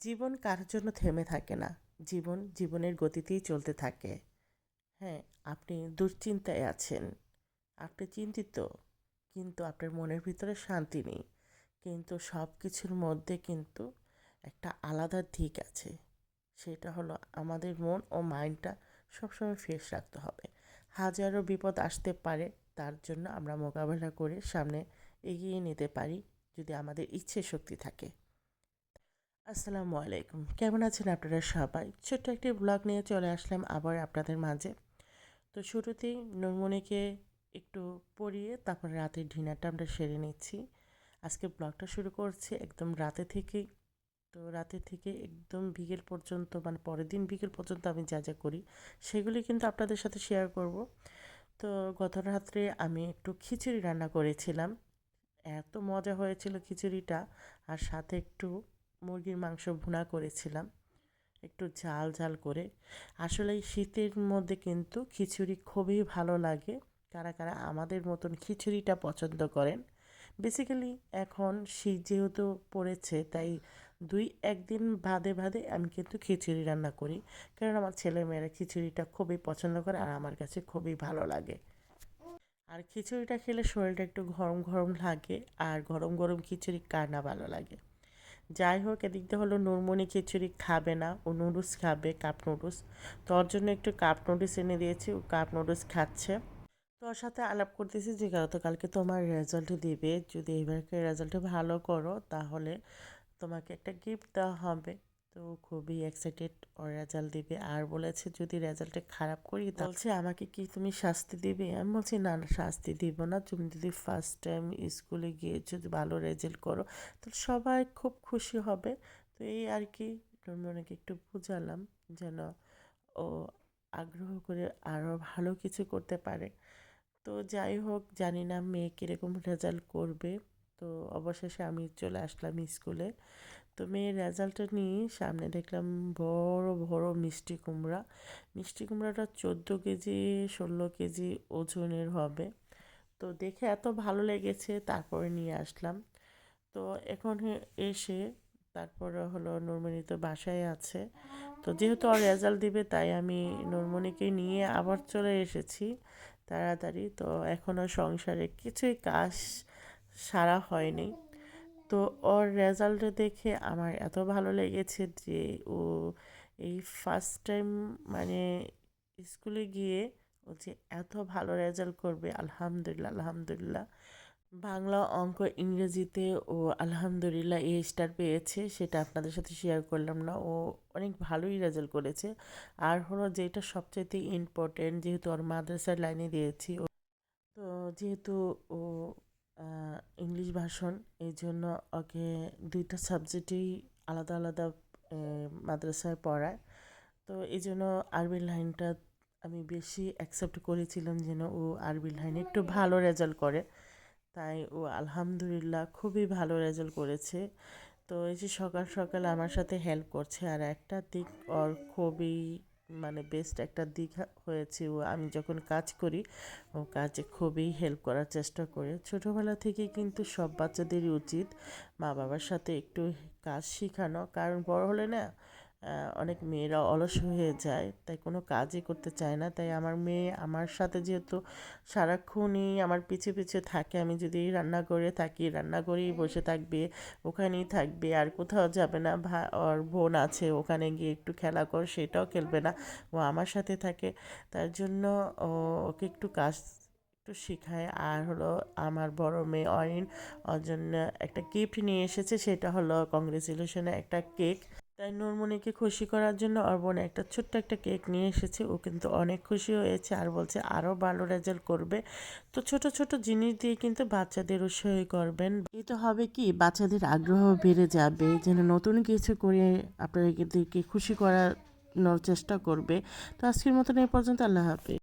জীবন কারোর জন্য থেমে থাকে না। জীবন জীবনের গতিতেই চলতে থাকে। হ্যাঁ আপনি দুশ্চিন্তায় আছেন। আপনি চিন্তিত, কিন্তু আপনার মনের ভিতরে শান্তি নেই। কিন্তু সব কিছুর মধ্যে কিন্তু একটা আলাদা দিক আছে। সেটা হলো আমাদের মন ও মাইন্ডটা সবসময় ফ্রেশ রাখতে হবে। হাজারো বিপদ আসতে পারে, তার জন্য আমরা মোকাবেলা করে সামনে এগিয়ে নিতে পারি যদি আমাদের ইচ্ছে শক্তি থাকে। আসসালামু আলাইকুম। কেমন আছেন আপনারা সবাই? ছোট্ট একটি ব্লগ নিয়ে চলে আসলাম আবার আপনাদের মাঝে। তো শুরুতেই নুরমণিকে একটু পরিয়ে তারপর রাতের ডিনারটা আমরা সেরে নিচ্ছি। আজকে ব্লগটা শুরু করছি একদম রাতে থেকেই। তো রাতে থেকে একদম বিকেল পর্যন্ত মানে পরের দিন বিকেল পর্যন্ত আমি যা যা করি, সেগুলি কিন্তু আপনাদের সাথে শেয়ার করব। তো গত রাত্রে আমি একটু খিচুড়ি রান্না করেছিলাম। এত মজা হয়েছিল খিচুড়িটা, আর সাথে একটু মুরগির মাংস ভুনা করেছিলাম। একটু ঝাল ঝাল করে। আসলে এই শীতের মধ্যে কিন্তু খিচুড়ি খুবই ভালো লাগে। কারা কারা আমাদের মতন খিচুড়িটা পছন্দ করেন। বেসিক্যালি এখন শীত যেহেতু পড়েছে, তাই দুই একদিন বাদে বাদে আমি কিন্তু খিচুড়ি রান্না করি। কারণ আমার ছেলেমেয়েরা খিচুড়িটা খুবই পছন্দ করে আর আমার কাছে খুবই ভালো লাগে। আর খিচুড়িটা খেলে শরীরটা একটু গরম গরম লাগে আর গরম গরম খিচুড়ি কার না ভালো লাগে। যাই হোক, এদিক দিয়ে হলো নুরমণি খিচুড়ি খাবে না, ও নুডলস খাবে, কাপ নুডলস। তো ওর জন্য একটু কাপ নুডলস এনে দিয়েছি, ও কাপ নুডলস খাচ্ছে। তো ওর সাথে আলাপ করতেছি যে গতকালকে তোমার রেজাল্ট দিবে, যদি এবারকে রেজাল্টে ভালো করো, তাহলে তোমাকে একটা গিফট দেওয়া হবে। তো খুবই এক্সাইটেড ওর রেজাল্ট দিবে। আর বলেছে যদি রেজাল্টে খারাপ করি বলছে, আমাকে কি তুমি শাস্তি দিবে? আমি বলছি, না না, শাস্তি দিব না। তুমি যদি ফার্স্ট টাইম স্কুলে গিয়ে যদি ভালো রেজাল্ট করো, তাহলে সবাই খুব খুশি হবে। তো এই আর কি ওনাকে একটু বুঝালাম যেন ও আগ্রহ করে আরও ভালো কিছু করতে পারে। তো যাই হোক, জানি না মেয়ে কীরকম রেজাল্ট করবে। তো অবশেষে আমি চলে আসলাম স্কুলে তো মেয়ের রেজাল্টটা নিয়ে সামনে দেখলাম বড় বড় মিষ্টি কুমড়া। মিষ্টি কুমড়াটা চোদ্দ কেজি, ষোলো কেজি ওজনের হবে। তো দেখে এত ভালো লেগেছে, তারপরে নিয়ে আসলাম। তো এখন এসে তারপরে হলো নুরমণি তো বাসায় আছে। তো যেহেতু ওর রেজাল্ট দিবে, তাই আমি নুরমণিকে নিয়ে আবার চলে এসেছি তাড়াতাড়ি। তো এখনও সংসারে কিছুই কাজ সারা হয়নি। তো ওর রেজাল্ট দেখে আমার এত ভালো লেগেছে যে ও এই ফার্স্ট টাইম মানে স্কুলে গিয়ে ও যে এত ভালো রেজাল্ট করবে, আলহামদুলিল্লাহ আলহামদুলিল্লাহ। বাংলা অঙ্ক ইংরেজিতে ও আলহামদুলিল্লাহ এ স্টার পেয়েছে, সেটা আপনাদের সাথে শেয়ার করলাম না। ও অনেক ভালোই রেজাল্ট করেছে। আর হলো যেটা সবচাইতে ইম্পর্টেন্ট যেহেতু ওর মাদ্রাসার লাইনে দিয়েছি ও, তো যেহেতু ও ইংলিশ ভাষণ এই জন্য ওকে দুইটা সাবজেক্টেই আলাদা আলাদা মাদ্রাসায় পড়ায়। তো এই জন্য আরবি লাইনটা আমি বেশি অ্যাকসেপ্ট করেছিলাম যেন ও আরবি লাইনে একটু ভালো রেজাল্ট করে। তাই ও আলহামদুলিল্লাহ খুবই ভালো রেজাল্ট করেছে। তো এই যে সকাল সকাল আমার সাথে হেল্প করছে, আর একটা দিক ওর খুবই মানে বেস্ট একটা দিক হয়েছে। ও আমি যখন কাজ করি, ও কাজে খুবই হেল্প করার চেষ্টা করে। ছোটোবেলা থেকে কিন্তু সব বাচ্চাদেরই উচিত মা বাবার সাথে একটু কাজ শেখানো। কারণ বড় হলে না অনেক মেয়েরা অলস হয়ে যায়, তাই কোনো কাজই করতে চায় না। তাই আমার মেয়ে আমার সাথে যেহেতু সারাক্ষণই আমার পিছে পিছে থাকে, আমি যদি রান্না করে থাকি রান্না করেই বসে থাকবে, ওখানেই থাকবে, আর কোথাও যাবে না, ভা ওর বোন আছে, ওখানে গিয়ে একটু খেলা কর, সেটাও খেলবে না, ও আমার সাথে থাকে। তার জন্য ওকে একটু কাজ একটু শেখায়, আর হলো আমার বড় মেয়ে অরিন ওর জন্য একটা গিফট নিয়ে এসেছে, সেটা হলো কংগ্রেচুলেশনে একটা কেক তাই নুরমণিকে খুশি করার জন্য ওর বোন একটা ছোট্ট একটা কেক নিয়ে এসেছে। ও কিন্তু অনেক খুশি হয়েছে আর বলছে আরও ভালো রেজাল্ট করবে। তো ছোট ছোট জিনিস দিয়ে কিন্তু বাচ্চাদের উৎসাহী করবেন। এটা হবে কি? বাচ্চাদের আগ্রহ বেড়ে যাবে, যেন নতুন কিছু করে আপনাদেরকে খুশি করানোর চেষ্টা করবে। তো আজকের মতন এ পর্যন্ত আল্লাহ হাফিজ।